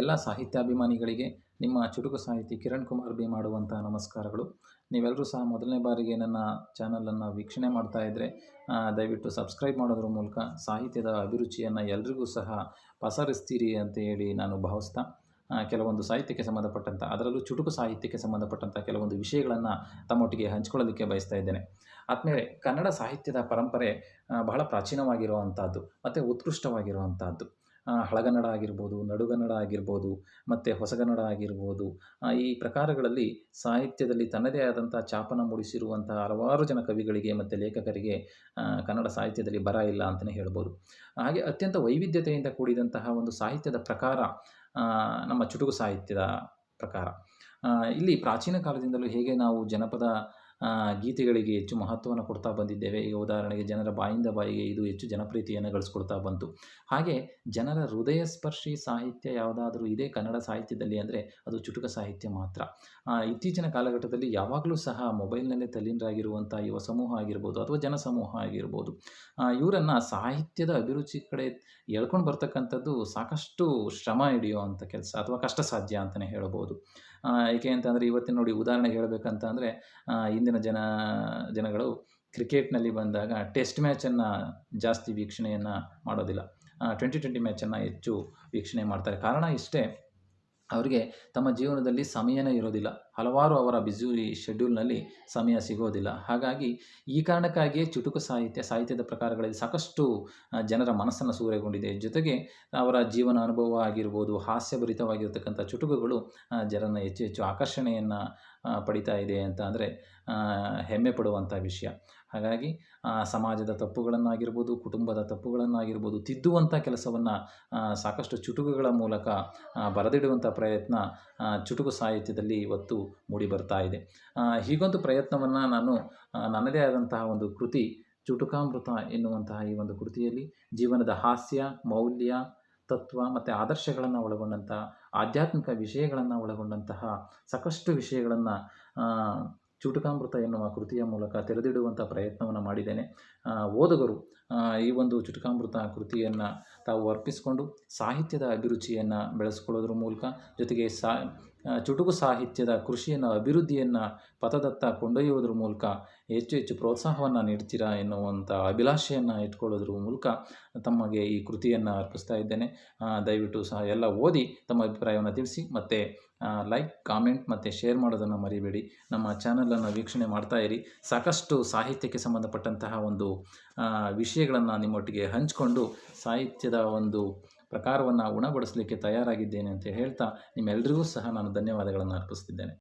ಎಲ್ಲ ಸಾಹಿತ್ಯಾಭಿಮಾನಿಗಳಿಗೆ ನಿಮ್ಮ ಚುಟುಕು ಸಾಹಿತಿ ಕಿರಣ್ ಕುಮಾರ್ ಬಿ ಮಾಡುವಂಥ ನಮಸ್ಕಾರಗಳು. ನೀವೆಲ್ಲರೂ ಸಹ ಮೊದಲನೇ ಬಾರಿಗೆ ನನ್ನ ಚಾನಲನ್ನು ವೀಕ್ಷಣೆ ಮಾಡ್ತಾ ಇದ್ದರೆ ದಯವಿಟ್ಟು ಸಬ್ಸ್ಕ್ರೈಬ್ ಮಾಡೋದ್ರ ಮೂಲಕ ಸಾಹಿತ್ಯದ ಅಭಿರುಚಿಯನ್ನು ಎಲ್ರಿಗೂ ಸಹ ಪಸರಿಸ್ತೀರಿ ಅಂತ ಹೇಳಿ ನಾನು ಭಾವಿಸ್ತಾ ಕೆಲವೊಂದು ಸಾಹಿತ್ಯಕ್ಕೆ ಸಂಬಂಧಪಟ್ಟಂಥ ಅದರಲ್ಲೂ ಚುಟುಕು ಸಾಹಿತ್ಯಕ್ಕೆ ಸಂಬಂಧಪಟ್ಟಂಥ ಕೆಲವೊಂದು ವಿಷಯಗಳನ್ನು ತಮ್ಮೊಟ್ಟಿಗೆ ಹಂಚ್ಕೊಳ್ಳೋದಕ್ಕೆ ಬಯಸ್ತಾ ಇದ್ದೇನೆ. ಆದಮೇಲೆ ಕನ್ನಡ ಸಾಹಿತ್ಯದ ಪರಂಪರೆ ಬಹಳ ಪ್ರಾಚೀನವಾಗಿರುವಂಥದ್ದು, ಮತ್ತು ಉತ್ಕೃಷ್ಟವಾಗಿರುವಂಥದ್ದು. ಹಳಗನ್ನಡ ಆಗಿರ್ಬೋದು, ನಡುಗನ್ನಡ ಆಗಿರ್ಬೋದು, ಮತ್ತು ಹೊಸಗನ್ನಡ ಆಗಿರ್ಬೋದು ಈ ಪ್ರಕಾರಗಳಲ್ಲಿ ಸಾಹಿತ್ಯದಲ್ಲಿ ತನ್ನದೇ ಆದಂಥ ಛಾಪನ ಮೂಡಿಸಿರುವಂಥ ಹಲವಾರು ಜನ ಕವಿಗಳಿಗೆ ಮತ್ತು ಲೇಖಕರಿಗೆ ಕನ್ನಡ ಸಾಹಿತ್ಯದಲ್ಲಿ ಬರ ಇಲ್ಲ ಅಂತಲೇ ಹೇಳ್ಬೋದು. ಹಾಗೆ ಅತ್ಯಂತ ವೈವಿಧ್ಯತೆಯಿಂದ ಕೂಡಿದಂತಹ ಒಂದು ಸಾಹಿತ್ಯದ ಪ್ರಕಾರ ನಮ್ಮ ಚುಟುಕು ಸಾಹಿತ್ಯದ ಪ್ರಕಾರ. ಇಲ್ಲಿ ಪ್ರಾಚೀನ ಕಾಲದಿಂದಲೂ ಹೇಗೆ ನಾವು ಜನಪದ ಗೀತೆಗಳಿಗೆ ಹೆಚ್ಚು ಮಹತ್ವವನ್ನು ಕೊಡ್ತಾ ಬಂದಿದ್ದೇವೆ. ಈಗ ಉದಾಹರಣೆಗೆ ಜನರ ಬಾಯಿಂದ ಬಾಯಿಗೆ ಇದು ಹೆಚ್ಚು ಜನಪ್ರೀತಿಯನ್ನು ಗಳಿಸ್ಕೊಡ್ತಾ ಬಂತು. ಹಾಗೆ ಜನರ ಹೃದಯ ಸ್ಪರ್ಶಿ ಸಾಹಿತ್ಯ ಯಾವುದಾದ್ರೂ ಇದೆ ಕನ್ನಡ ಸಾಹಿತ್ಯದಲ್ಲಿ ಅಂದರೆ ಅದು ಚುಟುಕ ಸಾಹಿತ್ಯ ಮಾತ್ರ. ಇತ್ತೀಚಿನ ಕಾಲಘಟ್ಟದಲ್ಲಿ ಯಾವಾಗಲೂ ಸಹ ಮೊಬೈಲ್ನಲ್ಲೇ ತಲ್ಲೀನರಾಗಿರುವಂಥ ಯುವ ಸಮೂಹ ಆಗಿರ್ಬೋದು ಅಥವಾ ಜನಸಮೂಹ ಆಗಿರ್ಬೋದು. ಇವರನ್ನು ಸಾಹಿತ್ಯದ ಅಭಿರುಚಿ ಕಡೆ ಎಳ್ಕೊಂಡು ಬರ್ತಕ್ಕಂಥದ್ದು ಸಾಕಷ್ಟು ಶ್ರಮ ಹಿಡಿಯುವಂಥ ಕೆಲಸ ಅಥವಾ ಕಷ್ಟ ಸಾಧ್ಯ ಅಂತಲೇ ಹೇಳ್ಬೋದು ಏಕೆ ಅಂತಂದರೆ ಇವತ್ತಿನ ನೋಡಿ ಉದಾಹರಣೆಗೆ ಹೇಳಬೇಕಂತ ಅಂದರೆ ಇಂದಿನ ಜನ, ಜನಗಳು ಕ್ರಿಕೆಟ್ನಲ್ಲಿ ಬಂದಾಗ ಟೆಸ್ಟ್ ಮ್ಯಾಚನ್ನು ಜಾಸ್ತಿ ವೀಕ್ಷಣೆಯನ್ನು ಮಾಡೋದಿಲ್ಲ. ಟ್ವೆಂಟಿ ಟ್ವೆಂಟಿ ಮ್ಯಾಚನ್ನು ಹೆಚ್ಚು ವೀಕ್ಷಣೆ ಮಾಡ್ತಾರೆ. ಕಾರಣ ಇಷ್ಟೇ, ಅವರಿಗೆ ತಮ್ಮ ಜೀವನದಲ್ಲಿ ಸಮಯನೇ ಇರೋದಿಲ್ಲ. ಹಲವಾರು ಅವರ ಬ್ಯುಸಿ ಶೆಡ್ಯೂಲ್ನಲ್ಲಿ ಸಮಯ ಸಿಗೋದಿಲ್ಲ. ಹಾಗಾಗಿ ಈ ಕಾರಣಕ್ಕಾಗಿಯೇ ಚುಟುಕು ಸಾಹಿತ್ಯ, ಸಾಹಿತ್ಯದ ಪ್ರಕಾರಗಳಲ್ಲಿ ಸಾಕಷ್ಟು ಜನರ ಮನಸ್ಸನ್ನು ಸೂರೆಗೊಂಡಿದೆ. ಜೊತೆಗೆ ಅವರ ಜೀವನ ಅನುಭವ ಆಗಿರ್ಬೋದು, ಹಾಸ್ಯಭರಿತವಾಗಿರ್ತಕ್ಕಂಥ ಚುಟುಕುಗಳು ಜನರನ್ನು ಹೆಚ್ಚು ಹೆಚ್ಚು ಆಕರ್ಷಣೆಯನ್ನು ಪಡಿತಾ ಇದೆ ಅಂತ ಅಂದರೆ ಹೆಮ್ಮೆ ಪಡುವಂಥ ವಿಷಯ. ಹಾಗಾಗಿ ಸಮಾಜದ ತಪ್ಪುಗಳನ್ನಾಗಿರ್ಬೋದು, ಕುಟುಂಬದ ತಪ್ಪುಗಳನ್ನಾಗಿರ್ಬೋದು ತಿದ್ದುವಂಥ ಕೆಲಸವನ್ನು ಸಾಕಷ್ಟು ಚುಟುಕುಗಳ ಮೂಲಕ ಬರೆದಿಡುವಂಥ ಪ್ರಯತ್ನ ಚುಟುಕು ಸಾಹಿತ್ಯದಲ್ಲಿ ಇವತ್ತು ಮೂಡಿ ಬರ್ತಾ ಇದೆ. ಹೀಗೊಂದು ಪ್ರಯತ್ನವನ್ನು ನಾನು ನನ್ನದೇ ಆದಂತಹ ಒಂದು ಕೃತಿ, ಚುಟುಕಾಮೃತ ಎನ್ನುವಂತಹ ಈ ಒಂದು ಕೃತಿಯಲ್ಲಿ, ಜೀವನದ ಹಾಸ್ಯ, ಮೌಲ್ಯ ತತ್ವ ಮತ್ತು ಆದರ್ಶಗಳನ್ನು ಒಳಗೊಂಡಂಥ ಆಧ್ಯಾತ್ಮಿಕ ವಿಷಯಗಳನ್ನು ಒಳಗೊಂಡಂತಹ ಸಾಕಷ್ಟು ವಿಷಯಗಳನ್ನು ಚುಟುಕಾಮೃತ ಎನ್ನುವ ಕೃತಿಯ ಮೂಲಕ ತೆರೆದಿಡುವಂಥ ಪ್ರಯತ್ನವನ್ನು ಮಾಡಿದ್ದೇನೆ. ಓದುಗರು ಈ ಒಂದು ಚುಟುಕಾಮೃತ ಕೃತಿಯನ್ನು ತಾವು ಅರ್ಪಿಸಿಕೊಂಡು ಸಾಹಿತ್ಯದ ಅಭಿರುಚಿಯನ್ನು ಬೆಳೆಸ್ಕೊಳ್ಳೋದ್ರ ಮೂಲಕ ಜೊತೆಗೆ ಸಾ ಚುಟುಕು ಸಾಹಿತ್ಯದ ಕೃಷಿಯನ್ನು, ಅಭಿವೃದ್ಧಿಯನ್ನು ಪಥದತ್ತ ಕೊಂಡೊಯ್ಯುವುದ್ರ ಮೂಲಕ ಹೆಚ್ಚು ಹೆಚ್ಚು ಪ್ರೋತ್ಸಾಹವನ್ನು ನೀಡ್ತೀರಾ ಎನ್ನುವಂಥ ಅಭಿಲಾಷೆಯನ್ನು ಇಟ್ಕೊಳ್ಳೋದ್ರ ಮೂಲಕ ತಮಗೆ ಈ ಕೃತಿಯನ್ನು ಅರ್ಪಿಸ್ತಾ ಇದ್ದೇನೆ. ದಯವಿಟ್ಟು ಸಹ ಎಲ್ಲ ಓದಿ ತಮ್ಮ ಅಭಿಪ್ರಾಯವನ್ನು ತಿಳಿಸಿ, ಮತ್ತು ಲೈಕ್ ಕಾಮೆಂಟ್ ಮತ್ತು ಶೇರ್ ಮಾಡೋದನ್ನು ಮರಿಬೇಡಿ. ನಮ್ಮ ಚಾನಲನ್ನು ವೀಕ್ಷಣೆ ಮಾಡ್ತಾ ಇರಿ. ಸಾಕಷ್ಟು ಸಾಹಿತ್ಯಕ್ಕೆ ಸಂಬಂಧಪಟ್ಟಂತಹ ಒಂದು ವಿಷಯಗಳನ್ನು ನಿಮ್ಮೊಟ್ಟಿಗೆ ಹಂಚಿಕೊಂಡು ಸಾಹಿತ್ಯದ ಒಂದು ಪ್ರಕಾರವನ್ನು ಉಣಬಡಿಸಲಿಕ್ಕೆ ತಯಾರಾಗಿದ್ದೇನೆ ಅಂತ ಹೇಳ್ತಾ ನಿಮ್ಮೆಲ್ಲರಿಗೂ ಸಹ ನಾನು ಧನ್ಯವಾದಗಳನ್ನು ಅರ್ಪಿಸ್ತಿದ್ದೇನೆ.